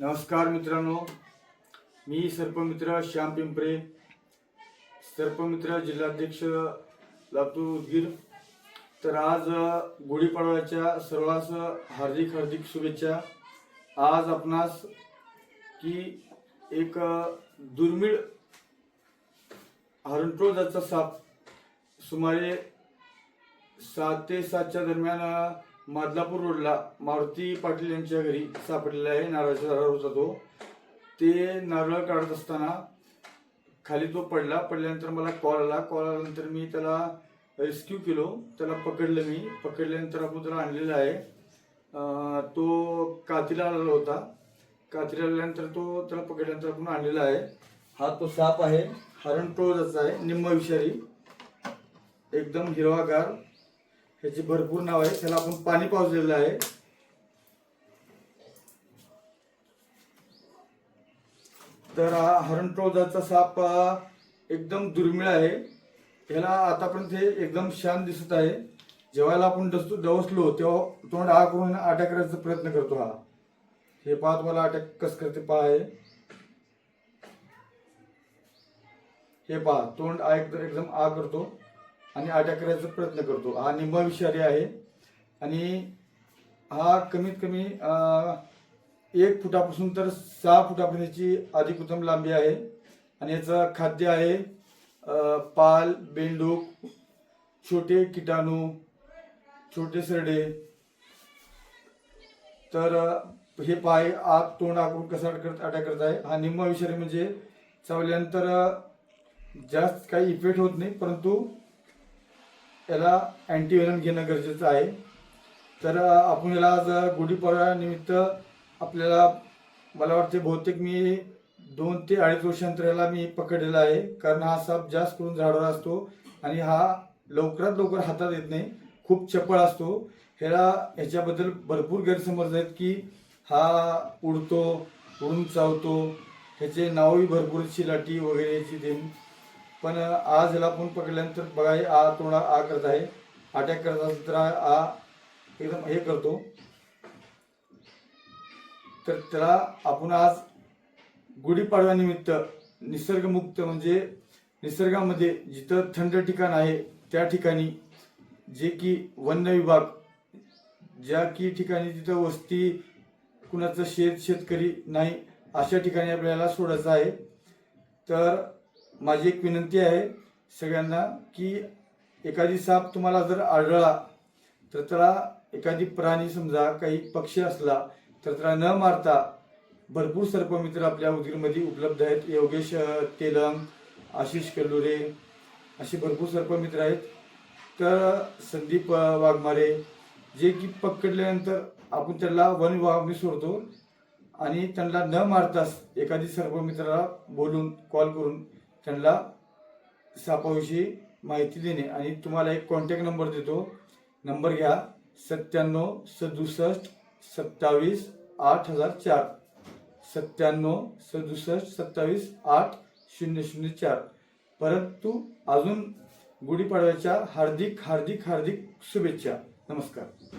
नमस्कार मित्रांनो. मी सर्पमित्र श्याम पिंपरे सर्पमित्र जिल्हाध्यक्ष लातूर उदगीर. तर आज गुढीपाडव्याच्या सर्वांस हार्दिक हार्दिक शुभेच्छा. आज आपणास की एक दुर्मिळ हरणटोळाचा साप सुमारे सात ते सातच्या दरम्यान मादलापूर रोडला मारुती पाटील यांच्या घरी सापडलेला आहे. नारळाच्या झाडावर होता तो. ते नारळ काढत असताना खाली तो पडला. पडल्यानंतर मला कॉल आला. कॉल आल्यानंतर मी त्याला रेस्क्यू केलो. त्याला पकडलं मी. पकडल्यानंतर आपण त्याला आणलेला आहे. तो कातीला आलेला होता. कातीला आल्यानंतर तो त्याला पकडल्यानंतर आपण आणलेला आहे. हा तो साप आहे. हरण टोळजाचा आहे. निम्म विषारी. एकदम हिरवागार. ह्याची भरपूर नाव आहे. त्याला आपण पाणी पाजलेलं आहे. तर हा हरणटोळाचा साप एकदम दुर्मिळ आहे. त्याला आतापर्यंत हे एकदम शांत दिसत आहे. जेव्हा आपण डसतो डवसलो तेव्हा तोंड आ करून अटॅक करायचा प्रयत्न करतो हा. हे पहा तुम्हाला अटॅक कस करते पहा आहे हे पहा तोंड आ एकदम आ करतो. आणि अटॅक करायचा प्रयत्न करतो. हा निंबा विषारी आहे. आणि हा कमीत कमी एक फुटापासून तर सहा फुटापर्यंतची अधिक उत्तम लांबी आहे. आणि याचं खाद्य आहे पाल बेंडूक छोटे किटाणू छोटे सरडे. तर हे पाय आत तोंड आखून कसा अटक अटॅक करत आहे. हा निम्मा विषारी म्हणजे चावल्यानंतर जास्त काही इफेक्ट होत नाही. परंतु याला अँटीव्हेनम घेणं गरजेचं आहे. तर आपण याला आज गुढीपाडव्यानिमित्त आपल्याला मला वाटते बहुतेक मी दोन ते अडीच वर्षांतर याला मी पकडलेला आहे. कारण हा साप जास्त करून झाडावर असतो आणि हा लवकरात लवकर हातात येत नाही. खूप चपळ असतो. ह्याला ह्याच्याबद्दल भरपूर गैरसमज आहेत की हा उडतो उडून चावतो. ह्याचे नावही भरपूर शिलाटी वगैरे याची देऊन पण आज याला आपण पकडल्यानंतर बघा हे आ तोंडा आ करत आहे. अटॅक करत असेल तर आ एकदम हे करतो. तर त्याला आपण आज गुढीपाडव्यानिमित्त निसर्गमुक्त म्हणजे निसर्गामध्ये जिथं थंड ठिकाण आहे त्या ठिकाणी जे की वन्य विभाग ज्या की ठिकाणी तिथं वस्ती कुणाचं शेत शेतकरी नाही अशा ठिकाणी आपल्याला सोडायचं आहे. तर माझी एक विनंती आहे सगळ्यांना की एखादी साप तुम्हाला जर आढळला तर त्याला एखादी प्राणी समजा काही पक्षी असला तर त्याला न मारता भरपूर सर्पमित्र आपल्या उदगीरमध्ये उपलब्ध आहेत. योगेश तेलम आशिष कल्लुरे असे भरपूर सर्पमित्र आहेत. तर संदीप वाघमारे जे की पकडल्यानंतर आपण त्याला वन विभागामध्ये सोडतो आणि त्यांना न मारताच एखादी सर्पमित्राला बोलून कॉल करून त्यांना सापाविषयी माहिती देणे. आणि तुम्हाला एक कॉन्टॅक्ट नंबर देतो. नंबर घ्या. सत्त्याण्णव सदुसष्ट सत्तावीस आठ हजार चार. सत्त्याण्णव सदुसष्ट सत्तावीस आठ शून्य शून्य चार. परंतु अजून गुढीपाडव्याच्या हार्दिक हार्दिक हार्दिक शुभेच्छा. नमस्कार.